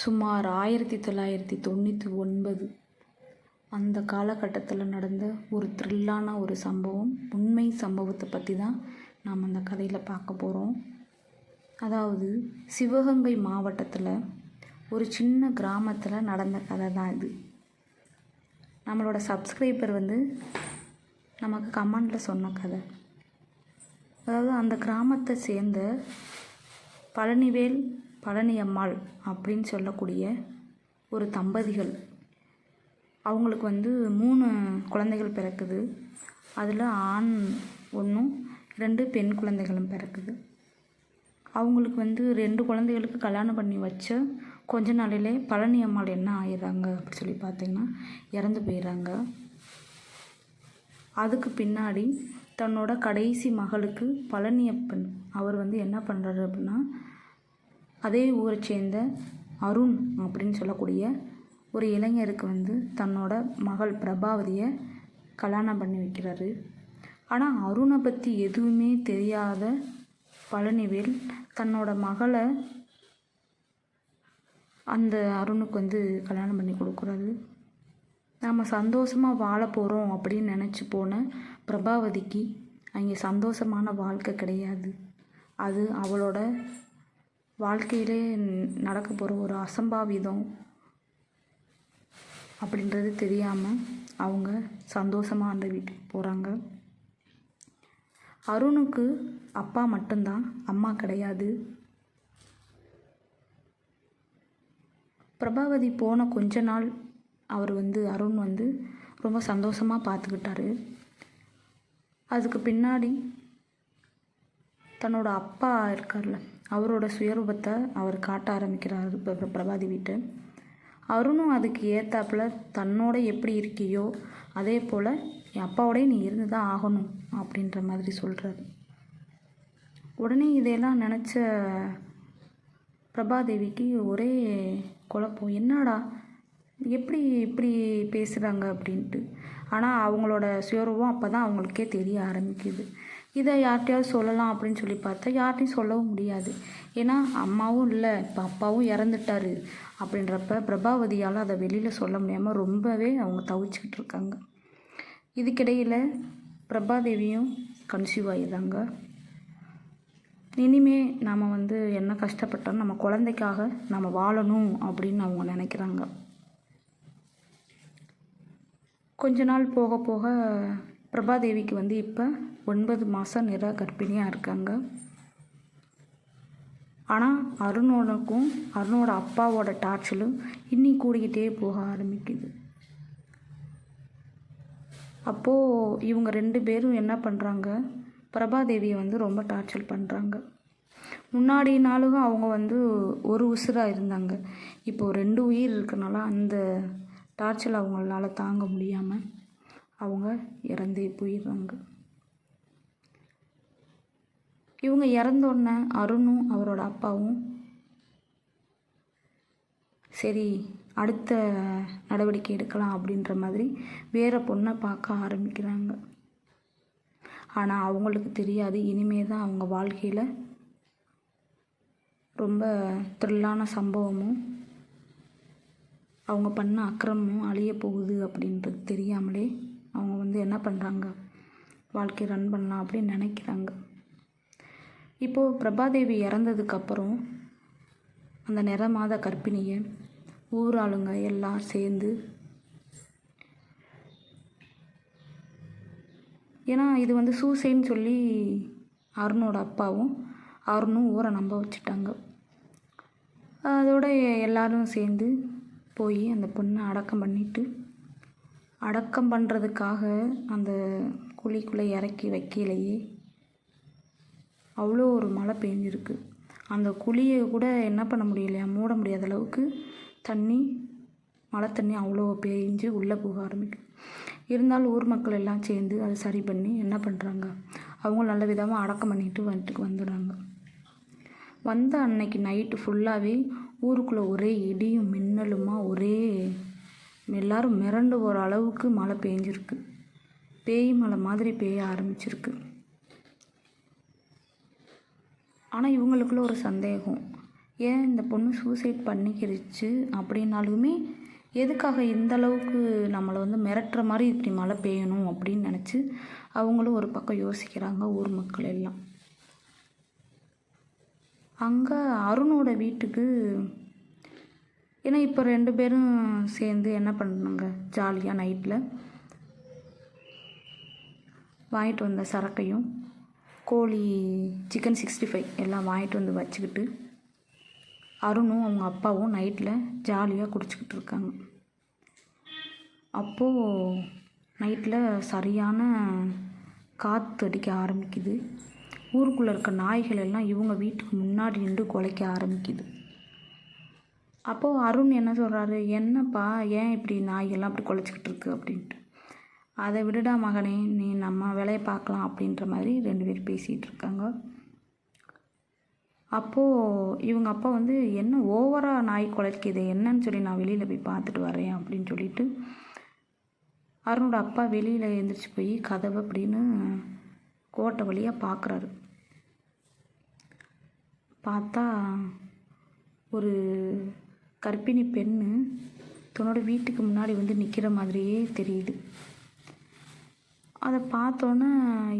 சுமார் ஆயிரத்தி தொள்ளாயிரத்தி தொண்ணூற்றி ஒன்பது. அந்த காலகட்டத்தில் நடந்த ஒரு த்ரில்லான ஒரு சம்பவம் உண்மை சம்பவத்தை பற்றி தான் நாம் அந்த கதையில் பார்க்க போகிறோம் அதாவது சிவகங்கை மாவட்டத்தில் ஒரு சின்ன கிராமத்தில் நடந்த கதை தான் இது. நம்மளோட சப்ஸ்கிரைபர் வந்து நமக்கு கமெண்டில் சொன்ன கதை. அதாவது அந்த கிராமத்தை சேர்ந்த பழனிவேல் பழனியம்மாள் அப்படின்னு சொல்லக்கூடிய ஒரு தம்பதிகள். அவங்களுக்கு வந்து மூணு குழந்தைகள் பிறக்குது. அதில் ஆண் ஒன்றும் ரெண்டு பெண் குழந்தைகளும் பிறக்குது. அவங்களுக்கு வந்து ரெண்டு குழந்தைகளுக்கு கல்யாணம் பண்ணி வச்ச கொஞ்ச நாளிலே பழனி அம்மாள் என்ன ஆயிடுறாங்க அப்படி சொல்லி பார்த்தீங்கன்னா இறந்து போயிடுறாங்க. அதுக்கு பின்னாடி தன்னோட கடைசி மகளுக்கு பழனியப்பன் அவர் வந்து என்ன பண்ணுறாரு அப்படின்னா அதே ஊரை சேர்ந்த அருண் அப்படின்னு சொல்லக்கூடிய ஒரு இளைஞருக்கு வந்து தன்னோட மகள் பிரபாவதியை கல்யாணம் பண்ணி வைக்கிறாரு. ஆனால் அருணை பற்றி எதுவுமே தெரியாத பழனிவேல் தன்னோட மகளை அந்த அருணுக்கு வந்து கல்யாணம் பண்ணி கொடுக்குறாரு. நாம் சந்தோஷமாக வாழ போகிறோம் அப்படின்னு நினச்சி போன பிரபாவதிக்கு அங்கே சந்தோஷமான வாழ்க்கை கிடையாது. அது அவளோட வாழ்க்கையிலே நடக்க போகிற ஒரு அசம்பாவிதம் அப்படின்றது தெரியாமல் அவங்க சந்தோஷமாக அந்த வீட்டுக்கு போகிறாங்க அருணுக்கு அப்பா மட்டும்தான் அம்மா கிடையாது. பிரபாவதி போன கொஞ்ச நாள் அவர் வந்து அருண் வந்து ரொம்ப சந்தோஷமாக பார்த்துக்கிட்டாரு அதுக்கு பின்னாடி தன்னோட அப்பா இருக்கார்ல அவரோட சுயரூபத்தை அவர் காட்ட ஆரம்பிக்கிறார் பிர- பிரபாதி வீட்டு. அருணும் அதுக்கு ஏத்தாப்புல தன்னோட எப்படி இருக்கியோ அதே போல் என் அப்பாவோடய நீ இருந்து தான் ஆகணும் அப்படின்ற மாதிரி சொல்கிறாரு உடனே இதையெல்லாம் நினச்ச பிரபாதேவிக்கு ஒரே குழப்பம். என்னடா எப்படி இப்படி பேசுகிறாங்க அப்படின்ட்டு. ஆனால் அவங்களோட சுயரூபம் அப்போ தான் அவங்களுக்கே தெரிய ஆரம்பிக்குது. இதை யார்கிட்டயாவது சொல்லலாம் அப்படின்னு சொல்லி பார்த்தா யார்கிட்டையும் சொல்லவும் முடியாது. ஏன்னா அம்மாவும் இல்லை இப்போ அப்பாவும் இறந்துட்டாரு அப்படின்றப்ப பிரபாவதியால் அதை வெளியில் சொல்ல முடியாமல் ரொம்பவே அவங்க தவிச்சுக்கிட்டு இருக்காங்க. இதுக்கிடையில் பிரபாதேவியும் கன்சீவ் ஆகிடுறாங்க இனிமே நாம் வந்து என்ன கஷ்டப்பட்டாலும் நம்ம குழந்தைக்காக நம்ம வாழணும் அப்படின்னு அவங்க நினைக்கிறாங்க. கொஞ்ச நாள் போக போக பிரபாதேவிக்கு வந்து இப்போ ஒன்பது மாதம் நிறா கர்ப்பிணியாக இருக்காங்க. ஆனால் அருணோனுக்கும் அருணோட அப்பாவோட டார்ச்சலும் இன்னி கூடிக்கிட்டே போக ஆரம்பிக்குது. அப்போது இவங்க ரெண்டு பேரும் என்ன பண்ணுறாங்க பிரபாதேவியை வந்து ரொம்ப டார்ச்சர் பண்ணுறாங்க முன்னாடி நாளும் அவங்க வந்து ஒரு உசுராக இருந்தாங்க. இப்போ ரெண்டு உயிர் இருக்கனால அந்த டார்ச்சல் அவங்களால தாங்க முடியாமல் அவங்க இறந்தே போயிடுறாங்க. இவங்க இறந்தோடனே அருணும் அவரோட அப்பாவும் சரி அடுத்த நடவடிக்கை எடுக்கலாம் அப்படின்ற மாதிரி வேறு பொண்ணை பார்க்க ஆரம்பிக்கிறாங்க. ஆனால் அவங்களுக்கு தெரியாது. இனிமே தான் அவங்க வாழ்க்கையில் ரொம்ப த்ரில்லான சம்பவமும் அவங்க பண்ண அக்கிரமமும் அழிய போகுது அப்படின்றது தெரியாமலே அவங்க வந்து என்ன பண்ணுறாங்க வாழ்க்கையை ரன் பண்ணலாம் அப்படின்னு நினைக்கிறாங்க. இப்போது பிரபாதேவி இறந்ததுக்கப்புறம் அந்த நிறமாத கர்ப்பிணியை ஊர் ஆளுங்க எல்லாம் சேர்ந்து ஏன்னா இது வந்து சூசைன்னு சொல்லி அருணோட அப்பாவும் அருணும் ஊரை நம்ப வச்சுட்டாங்க. அதோட எல்லாரும் சேர்ந்து போய் அந்த பொண்ணை அடக்கம் பண்ணிவிட்டு அடக்கம் பண்ணுறதுக்காக அந்த குழிக்குள்ளே இறக்கி வைக்கலையே. அவ்வளோ ஒரு மழை பெஞ்சிருக்கு. அந்த குழியை கூட என்ன பண்ண முடியலையா? மூட முடியாத அளவுக்கு தண்ணி மழை தண்ணி அவ்வளோ பேஞ்சு உள்ளே போக ஆரம்பிக்கும் இருந்தாலும் ஊர் மக்கள் எல்லாம் சேர்ந்து அதை சரி பண்ணி என்ன பண்ணுறாங்க அவங்க நல்ல விதமாக அடக்கம் பண்ணிட்டு வந்துட்டு வந்துடுறாங்க. வந்த அன்னைக்கு நைட்டு ஃபுல்லாகவே ஊருக்குள்ளே ஒரே இடியும் மின்னலுமா ஒரே எல்லாரும் மிரண்டு போகிற அளவுக்கு மழை பெஞ்சிருக்கு. பேய் மழை மாதிரி பெய்ய ஆரம்பிச்சிருக்கு. ஆனால் இவங்களுக்குள்ள ஒரு சந்தேகம். ஏன் இந்த பொண்ணு சூசைட் பண்ணிக்கிருச்சு அப்படின்னாலுமே எதுக்காக இந்த அளவுக்கு நம்மளை வந்து மிரட்டுற மாதிரி இப்படி மழை பெய்யணும் அப்படின்னு நினச்சி அவங்களும் ஒரு பக்கம் யோசிக்கிறாங்க ஊர் மக்கள் எல்லாம். அங்கே அருணோட வீட்டுக்கு ஏன்னா இப்போ ரெண்டு பேரும் சேர்ந்து என்ன பண்ணாங்க ஜாலியாக நைட்டில் வாங்கிட்டு வந்த சரக்கையும் கோழி சிக்கன் சிக்ஸ்டி ஃபைவ் எல்லாம் வாங்கிட்டு வந்து வச்சுக்கிட்டு அருணும் அவங்க அப்பாவும் நைட்டில் ஜாலியாக குடிச்சிக்கிட்டு இருக்காங்க. அப்போது நைட்டில் சரியான காற்று அடிக்க ஆரம்பிக்குது. ஊருக்குள்ளே இருக்க நாய்கள் எல்லாம் இவங்க வீட்டுக்கு முன்னாடி நின்று குலைக்க ஆரம்பிக்குது. அப்போது அருண் என்ன சொல்கிறாரு என்னப்பா ஏன் இப்படி நாயெல்லாம் அப்படி குலைச்சிக்கிட்டு இருக்கு? அப்படின்ட்டு. அதை விடுடா மகனே நீ நம்ம வேலையை பார்க்கலாம் அப்படின்ற மாதிரி ரெண்டு பேரும் பேசிகிட்டு இருக்காங்க. அப்போது இவங்க அப்பா வந்து என்ன ஓவராக நாய் குலைக்குது என்னன்னு சொல்லி நான் வெளியில் போய் பார்த்துட்டு வரேன் அப்படின்னு சொல்லிட்டு அருணோட அப்பா வெளியில் எழுந்திரிச்சு போய் கதவை அப்படின்னு கோட்டை வழியாக பார்க்குறாரு பார்த்தா ஒரு கர்ப்பிணி பெண்ணு தன்னோட வீட்டுக்கு முன்னாடி வந்து நிற்கிற மாதிரியே தெரியுது. அதை பார்த்தோன்னே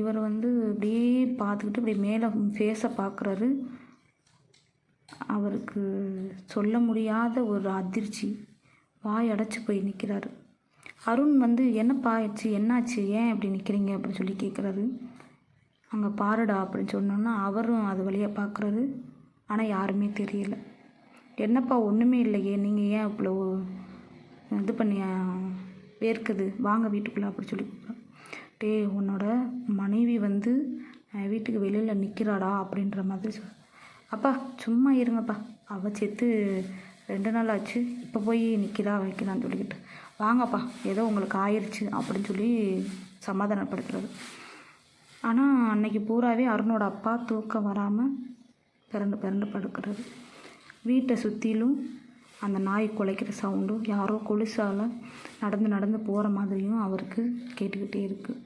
இவர் வந்து அப்படியே பார்த்துக்கிட்டு அப்படியே மேலே ஃபேஸை பார்க்குறாரு. அவருக்கு சொல்ல முடியாத ஒரு அதிர்ச்சி. வாய் அடைச்சி போய் நிற்கிறாரு அருண் வந்து என்னப்பா ஆயிடுச்சு? என்னாச்சு? ஏன் இப்படி நிற்கிறீங்க அப்படின்னு சொல்லி கேட்குறாரு அங்கே பாருடா அப்படின்னு சொன்னோன்னா அவரும் அது வழியாக பார்க்குறாரு. ஆனால் யாருமே தெரியலை. என்னப்பா ஒன்றுமே இல்லையே. நீங்கள் ஏன் இவ்வளோ இது பண்ணி வேர்க்குது? வாங்க வீட்டுக்குள்ளே அப்படி சொல்லி கூப்பிட்றேன் டே உன்னோட மனைவி வந்து வீட்டுக்கு வெளியில் நிற்கிறாடா அப்படின்ற மாதிரி சொல். அப்பா சும்மா இருங்கப்பா. அவள் சேர்த்து ரெண்டு நாள் ஆச்சு. இப்போ போய் நிற்கிறா வைக்கிறான்னு சொல்லிக்கிட்டு. வாங்கப்பா ஏதோ உங்களுக்கு ஆயிடுச்சு அப்படின்னு சொல்லி சமாதானப்படுத்துறது ஆனால் அன்னைக்கு பூராவே அருணோட அப்பா தூக்கம் வராமல் பிறண்டு பிறண்டு படுக்கிறது வீட்டை சுற்றிலும் அந்த நாய் குலைக்கிற சவுண்டும் யாரோ கொலுசால் நடந்து நடந்து போகிற மாதிரியும் அவருக்கு கேட்டுக்கிட்டே இருக்குது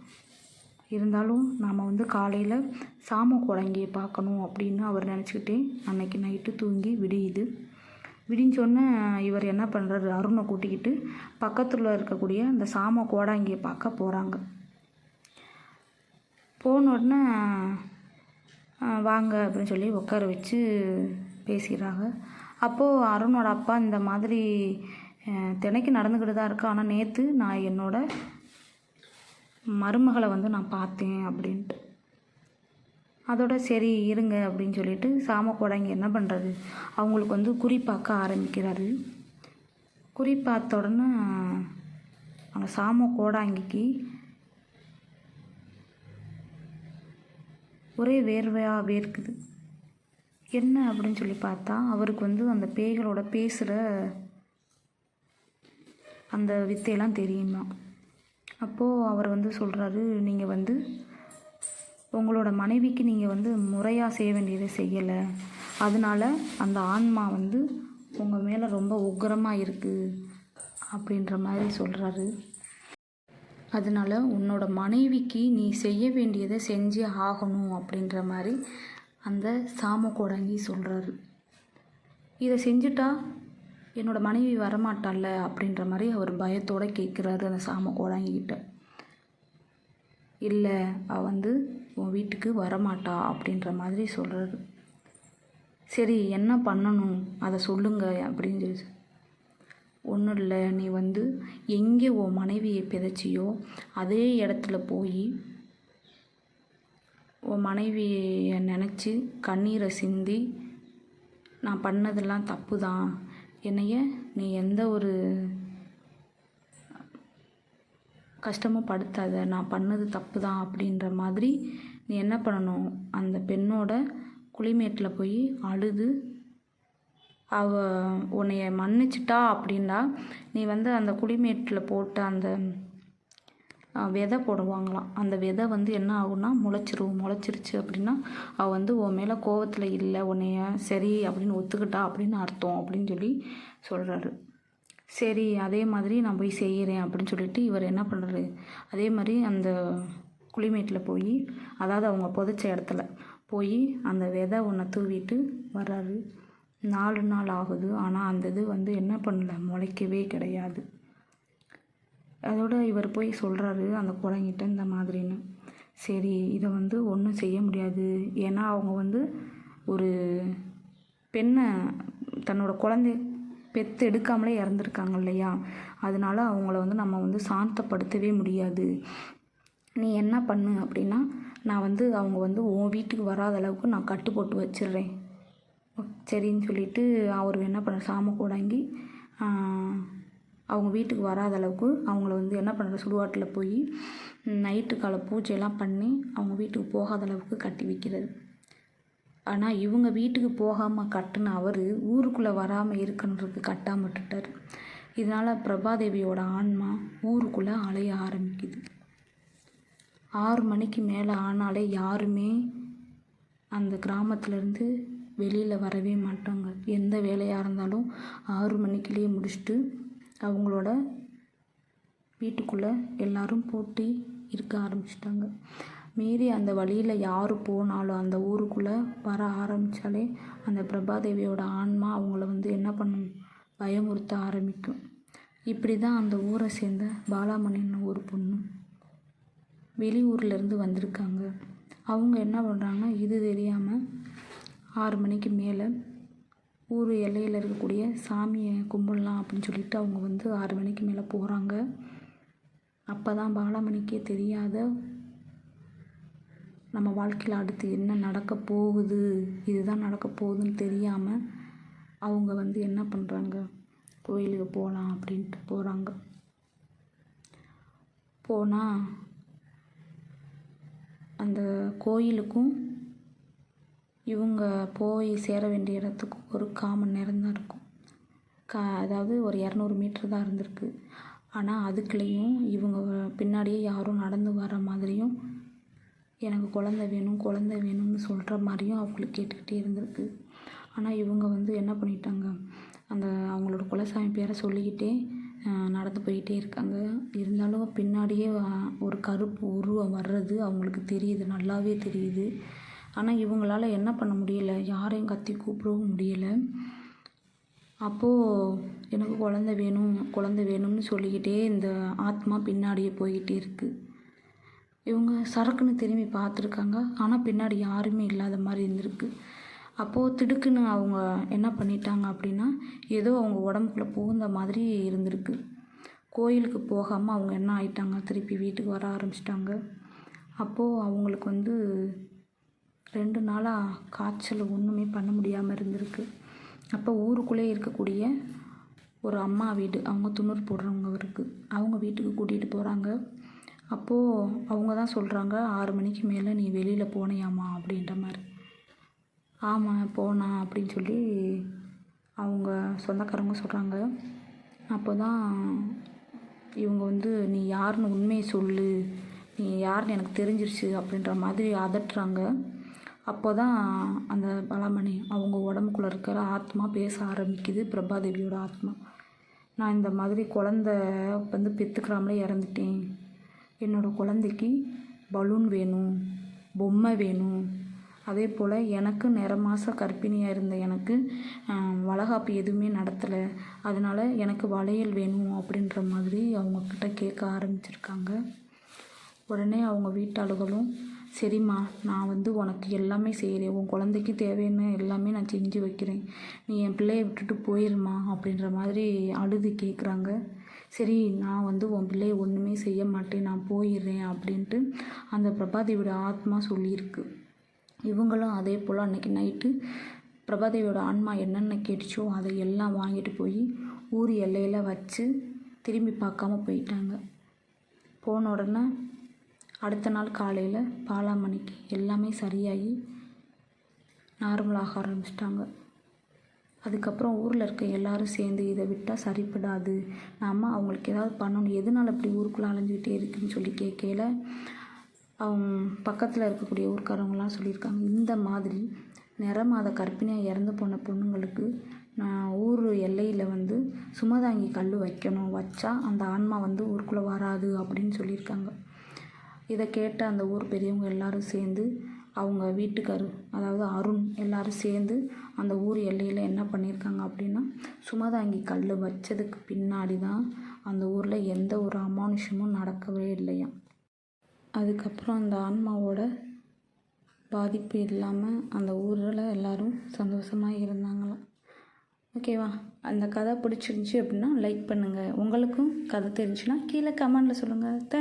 இருந்தாலும் நாம் வந்து காலையில் சாம குழங்கியை பார்க்கணும் அப்படின்னு அவர் நினச்சிக்கிட்டே அன்னைக்கு நைட்டு தூங்கி விடியுது. விடிஞ்சோடனே இவர் என்ன பண்ணுறாரு அருணை கூட்டிக்கிட்டு பக்கத்தில் இருக்கக்கூடிய அந்த சாம கோடாங்கியை பார்க்க போகிறாங்க போன உடனே வாங்க அப்படின்னு சொல்லி உட்கார வச்சு பேசிடுறாங்க அப்போது அருணோட அப்பா இந்த மாதிரி தினைக்கு நடந்துக்கிட்டு தான் இருக்கு ஆனால் நேற்று நான் என்னோடய மருமகளை வந்து நான் பார்த்தேன் அப்படின்ட்டு. அதோட சரி இருங்க அப்படின்னு சொல்லிட்டு சாம கோடாங்கி என்ன பண்ணுறது அவங்களுக்கு வந்து குறி பார்க்க ஆரம்பிக்கிறாரு. குறி பார்த்த உடனே அந்த சாம கோடாங்கிக்கு ஒரே வேர்வையாக வேர்க்குது. என்ன அப்படின்னு சொல்லி பார்த்தா அவருக்கு வந்து அந்த பேய்களோட பேசுகிற அந்த வித்தையெல்லாம் தெரியுமா? அப்போது அவர் வந்து சொல்கிறாரு நீங்கள் வந்து உங்களோட மனைவிக்கு நீங்கள் வந்து முறையாக செய்ய வேண்டியதை செய்யலை. அதனால அந்த ஆன்மா வந்து உங்கள் மேலே ரொம்ப உக்கரமாக இருக்குது அப்படின்ற மாதிரி சொல்கிறாரு அதனால உன்னோட மனைவிக்கு நீ செய்ய வேண்டியதை செஞ்சே ஆகணும் அப்படின்ற மாதிரி அந்த சாம கோடங்கி சொல்கிறாரு இதை செஞ்சுட்டா என்னோடய மனைவி வரமாட்டாள்ல அப்படின்ற மாதிரி அவர் பயத்தோடு கேட்குறாரு அந்த சாம கோடாங்கிக்கிட்ட இல்லை அவ வந்து உன் வீட்டுக்கு வரமாட்டா அப்படின்ற மாதிரி சொல்கிறாரு சரி என்ன பண்ணணும்? அதை சொல்லுங்க அப்படின்னு சொல்லி ஒன்றும் இல்லை நீ வந்து எங்கே உன் மனைவியை பிதைச்சியோ அதே இடத்துல போய் உன் மனைவியை நினச்சி கண்ணீரை சிந்தி நான் பண்ணதெல்லாம் தப்பு தான் என்னைய நீ எந்த ஒரு கஷ்டமும் படுத்தாத. நான் பண்ணது தப்பு தான் அப்படின்ற மாதிரி நீ என்ன பண்ணணும்? அந்த பெண்ணோட குளிமேட்டில் போய் அழுது அவ உன்னைய மன்னிச்சிட்டா அப்படின்னா நீ வந்து அந்த குளிமேட்டில் போட்ட அந்த விதை போடுவாங்களாம். அந்த விதை வந்து என்ன ஆகும்னா முளைச்சிரும். முளைச்சிருச்சு அப்படின்னா அவள் வந்து உன் மேலே கோவத்தில் இல்லை உன்னைய சரி அப்படின்னு ஒத்துக்கிட்டா அப்படின்னு அர்த்தம் அப்படின்னு சொல்லி சொல்கிறாரு சரி அதே மாதிரி நான் போய் செய்கிறேன் அப்படின்னு சொல்லிட்டு இவர் என்ன பண்ணுறாரு அதே மாதிரி அந்த குளிமேட்டில் போய் அதாவது அவங்க புதைச்ச இடத்துல போய் அந்த விதை ஒன்றை தூவிட்டு வர்றாரு. நாலு நாள் ஆகுது. ஆனால் அந்த இது வந்து என்ன பண்ணல முளைக்கவே கிடையாது. அதோட இவர் போய் சொல்கிறாரு அந்த குழங்கிட்ட இந்த மாதிரின்னு. சரி இதை வந்து ஒன்றும் செய்ய முடியாது. ஏன்னா அவங்க வந்து ஒரு பெண்ணை தன்னோட குழந்தை பெத்து எடுக்காமலே இறந்துருக்காங்க இல்லையா? அதனால அவங்கள வந்து நம்ம வந்து சாந்தப்படுத்தவே முடியாது. நீ என்ன பண்ணு அப்படின்னா நான் வந்து அவங்க வந்து உன் வீட்டுக்கு வராத அளவுக்கு நான் கட்டு போட்டு வச்சிடுறேன். சரின்னு சொல்லிட்டு அவர் என்ன பண்ண சாம கூடாங்கி அவங்க வீட்டுக்கு வராத அளவுக்கு அவங்கள வந்து என்ன பண்ணுற சுடுகாட்டில் போய் நைட்டு கால பூஜையெல்லாம் பண்ணி அவங்க வீட்டுக்கு போகாத அளவுக்கு கட்டி வைக்கிறது. ஆனால் இவங்க வீட்டுக்கு போகாமல் கட்டின அவர் ஊருக்குள்ளே வராமல் இருக்கணுன்றது கட்டாமல் விட்டுட்டார். இதனால் பிரபாதேவியோட ஆன்மா ஊருக்குள்ளே அலைய ஆரம்பிக்குது. ஆறு மணிக்கு மேலே ஆனாலே யாருமே அந்த கிராமத்துலேருந்து வெளியில் வரவே மாட்டாங்க. எந்த வேலையாக இருந்தாலும் ஆறு மணிக்குள்ளேயே முடிச்சுட்டு அவங்களோட வீட்டுக்குள்ளே எல்லாரும் பூட்டி இருக்க ஆரம்பிச்சிட்டாங்க. மீறி அந்த வழியில் யார் போனாலும் அந்த ஊருக்குள்ளே வர ஆரம்பித்தாலே அந்த பிரபாதேவியோட ஆன்மா அவங்கள வந்து என்ன பண்ணும்? பயமுறுத்த ஆரம்பிக்கும். இப்படி தான் அந்த ஊரை சேர்ந்த பாலாமணின்னு ஒரு பொண்ணு வெளியூர்லேருந்து வந்திருக்காங்க. அவங்க என்ன பண்ணுறாங்கன்னா இது தெரியாமல் ஆறு மணிக்கு மேலே ஊர் எல்லையில் இருக்கக்கூடிய சாமியை கும்பிடலாம் அப்படின்னு சொல்லிட்டு அவங்க வந்து ஆறு மணிக்கு மேலே போகிறாங்க அப்போ தான் பாலாமணிக்கே தெரியாத நம்ம வாழ்க்கையில் அடுத்து என்ன நடக்க போகுது இதுதான் நடக்க போகுதுன்னு தெரியாமல் அவங்க வந்து என்ன பண்ணுறாங்க கோயிலுக்கு போகலாம் அப்படின்ட்டு போகிறாங்க போனால் அந்த கோயிலுக்கும் இவங்க போய் சேர வேண்டிய இடத்துக்கும் ஒரு கால் மணி நேரம் தான் இருக்கும். கா அதாவது ஒரு இரநூறு மீட்ரு தான் இருந்திருக்கு. ஆனால் அதுக்குள்ளேயும் இவங்க பின்னாடியே யாரும் நடந்து வர மாதிரியும் எனக்கு குழந்த வேணும் குழந்த வேணும்னு சொல்கிற மாதிரியும் அவங்களுக்கு கேட்டுக்கிட்டே இருந்திருக்கு. ஆனால் இவங்க வந்து என்ன பண்ணிட்டாங்க? அந்த அவங்களோட குலசாமி பேரை சொல்லிக்கிட்டே நடந்து போயிட்டே இருக்காங்க. இருந்தாலும் பின்னாடியே ஒரு கருப்பு உருவம் வர்றது அவங்களுக்கு தெரியுது. நல்லாவே தெரியுது. ஆனால் இவங்களால என்ன பண்ண முடியல? யாரையும் கத்தி கூப்பிடவும் முடியலை. அப்போது எனக்கு குழந்த வேணும் குழந்த வேணும்னு சொல்லிக்கிட்டே இந்த ஆத்மா பின்னாடியே போய்கிட்டே இருக்குது இவங்க சரக்குன்னு திரும்பி பார்த்துருக்காங்க. ஆனால் பின்னாடி யாருமே இல்லாத மாதிரி இருந்திருக்கு. அப்போது திடுக்குன்னு அவங்க என்ன பண்ணிட்டாங்க அப்படின்னா ஏதோ அவங்க உடம்புக்குள்ளே புகுந்த மாதிரி இருந்திருக்கு. கோயிலுக்கு போகாமல் அவங்க என்ன ஆயிட்டாங்க? திருப்பி வீட்டுக்கு வர ஆரம்பிச்சிட்டாங்க. அப்போது அவங்களுக்கு வந்து ரெண்டு நாளாக காய்ச்சல் ஒன்றுமே பண்ண முடியாமல் இருந்திருக்கு. அப்போ ஊருக்குள்ளே இருக்கக்கூடிய ஒரு அம்மா வீடு அவங்க துண்ணூறு போடுறவங்க இருக்குது அவங்க வீட்டுக்கு கூட்டிகிட்டு போகிறாங்க அப்போது அவங்க தான் சொல்கிறாங்க ஆறு மணிக்கு மேலே நீ வெளியில் போனியாம்மா அப்படின்ற மாதிரி. ஆமாம் போனா அப்படின்னு சொல்லி அவங்க சொந்தக்காரங்க சொல்கிறாங்க அப்போ தான் இவங்க வந்து நீ யாருன்னு உண்மையை சொல்லு. நீ யாருன்னு எனக்கு தெரிஞ்சிருச்சு அப்படின்ற மாதிரி அதட்டுறாங்க. அப்போ தான் அந்த பலாமணி அவங்க உடம்புக்குள்ளே இருக்கிற ஆத்மா பேச ஆரம்பிக்குது பிரபாதேவியோட ஆத்மா. நான் இந்த மாதிரி குழந்த வந்து பெற்றுக்கிறாமலே இறந்துட்டேன். என்னோடய குழந்தைக்கு பலூன் வேணும் பொம்மை வேணும். அதே போல் எனக்கு நிற மாத கர்ப்பிணியாக இருந்த எனக்கு வளகாப்பு எதுவுமே நடத்தலை. அதனால் எனக்கு வளையல் வேணும் அப்படின்ற மாதிரி அவங்கக்கிட்ட கேட்க ஆரம்பிச்சிருக்காங்க. உடனே அவங்க வீட்டாளுகளும் சரிம்மா நான் வந்து உனக்கு எல்லாமே செய்கிறேன் உன் குழந்தைக்கு தேவையான எல்லாமே நான் செஞ்சு வைக்கிறேன். நீ என் பிள்ளைய விட்டுட்டு போயிருமா அப்படின்ற மாதிரி அழுது கேட்குறாங்க சரி நான் வந்து உன் பிள்ளைய ஒன்றுமே செய்ய மாட்டேன் நான் போயிடுறேன் அப்படின்ட்டு அந்த பிரபாதேவியோட ஆத்மா சொல்லியிருக்கு. இவங்களும் அதே போல் அன்றைக்கி நைட்டு பிரபாதேவியோட ஆன்மா என்னென்ன கேட்டுச்சோ அதை எல்லாம் வாங்கிட்டு போய் ஊர் எல்லையில் வச்சு திரும்பி பார்க்காம போயிட்டாங்க. போன உடனே அடுத்த நாள் காலையில் பாலாமணிக்கு எல்லாமே சரியாகி நார்மலாக ஆரம்பிச்சிட்டாங்க. அதுக்கப்புறம் ஊரில் இருக்க எல்லோரும் சேர்ந்து இதை விட்டால் சரிப்படாது. நாம் அவங்களுக்கு ஏதாவது பண்ணணும். எதனால் இப்படி ஊருக்குள்ளே அலைஞ்சிக்கிட்டே இருக்குன்னு சொல்லி கேட்கல அவங்க பக்கத்தில் இருக்கக்கூடிய ஊர்க்காரவங்களாம் சொல்லியிருக்காங்க இந்த மாதிரி நிறமாத கற்பிணியாக இறந்து போன பொண்ணுங்களுக்கு நான் ஊர் எல்லையில் வந்து சுமதாங்கி கல் வைக்கணும். வச்சா அந்த ஆன்மா வந்து ஊருக்குள்ளே வராது அப்படின்னு சொல்லியிருக்காங்க. இதை கேட்ட அந்த ஊர் பெரியவங்க எல்லாரும் சேர்ந்து அவங்க வீட்டுக்காரு அதாவது அருண் எல்லாரும் சேர்ந்து அந்த ஊர் எல்லையில் என்ன பண்ணியிருக்காங்க அப்படின்னா சுமதாங்கி கல் வச்சதுக்கு பின்னாடி தான் அந்த ஊரில் எந்த ஒரு அமானுஷமும் நடக்கவே இல்லையாம். அதுக்கப்புறம் அந்த ஆன்மாவோட பாதிப்பு இல்லாமல் அந்த ஊரில் எல்லோரும் சந்தோஷமாக இருந்தாங்களாம். ஓகேவா? அந்த கதை பிடிச்சிருந்துச்சி அப்படின்னா லைக் பண்ணுங்கள் உங்களுக்கும் கதை தெரிஞ்சுன்னா கீழே கமெண்டில் சொல்லுங்கள் தேங்க்